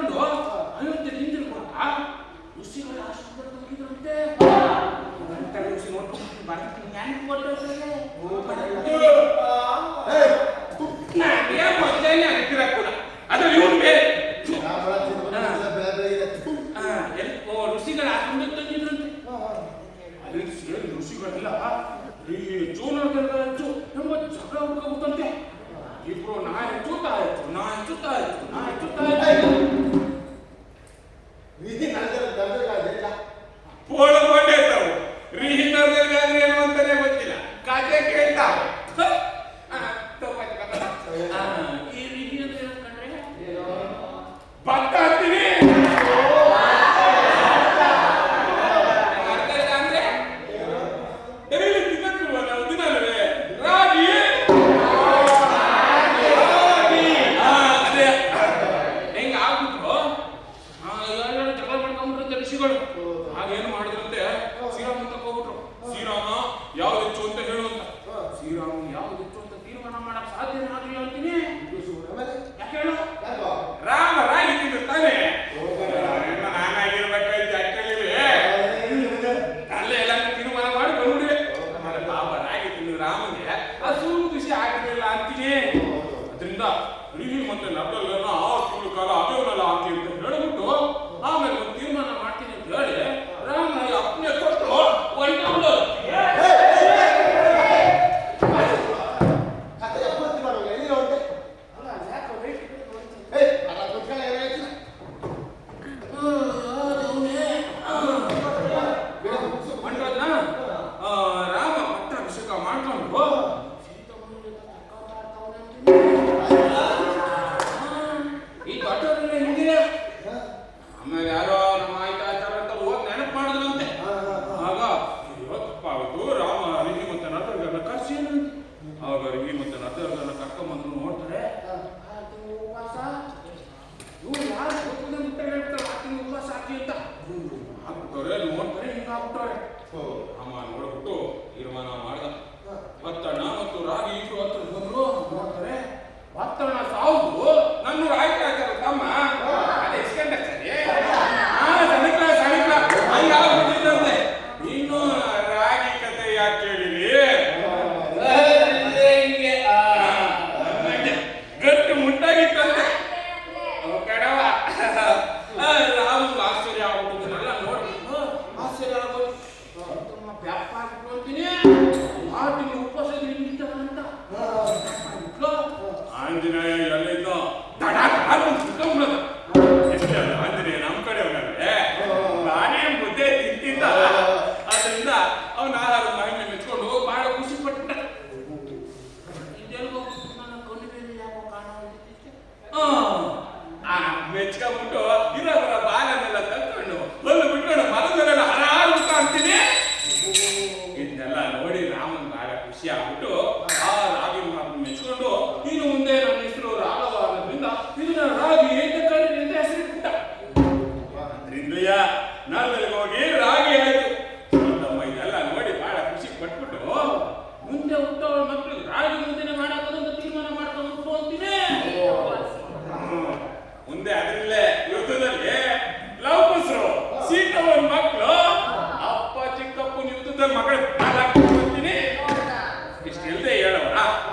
ಕರ್ಕೊಂಡು ಅಯೋಧ್ಯೆ ಹಿಂದಿರುಗುವಾಗ ಋಷಿಗಳ ಆಶ್ರಮದ ತುಂಬಿದ್ರಂತೆ ಅಂತ ಋಷಿ ನೋಡ್ಕೊಂಡು ಬರ್ತೀನಿ ನ್ಯಾಯಕ್ಕೆ ಕೊಟ್ಟವ್ರೆ ಮೊದಲೇ ಅಂತೀರ ಕೂಡ ಅದ್ರಲ್ಲಿ ಇವನು ಬೇರೆ ఇప్పుడు నాయన చూతాయచ్చు నాయన చూతాయచ్చు నాయన చూతాయచ్చు ఇది నల్లర దర్జ కాదు ఎట్లా పోಳಗೊಂಡಿದ್ದಾವು ರಿಹಿನರ್ಗಾದ್ರೆ ಏನು ಅಂತಾನೆ ಗೊತ್ತಿಲ್ಲ ಕತೆ ಕೇಳ್ತಾವೆ ತಪ್ಪಾಯ್ತು ಕನ್ನಡ ಹಾಕ್ಬಿಟ್ಟವ್ರೆ ನೋಡ್ತಾರೆ ಹಿಂಗ ಹಾಕ್ಬಿಟ್ಟವ್ರೆ ಅಮ್ಮ ನೋಡ್ಬಿಟ್ಟು ತೀರ್ಮಾನ ಮಾಡ್ದ ಭತ್ತಣ್ಣ ಮತ್ತು ರಾಗಿ ಇಬ್ರು ಹತ್ರ ಬಂದ್ರು ನೋಡ್ತಾರೆ ಭತ್ತಣ್ಣ ಸಾವು ನನ್ನ ಆಯ್ಕೆ ಆಯ್ತಾರ ತಮ್ಮ ಅದೇ ಇಸ್ಕೊಂಡ ಸರಿ ಸನಿಕ್ಲ ಹಂಗ ಆಗ್ಬಿಟ್ಟಿದ್ದಂತೆ ಇನ್ನು ರಾಗಿ ಕತೆ ಯಾಕೆ ಗಟ್ಟಿ ಮುಟ್ಟಾಗಿತ್ತಂತೆ ಕಡವ Ceará,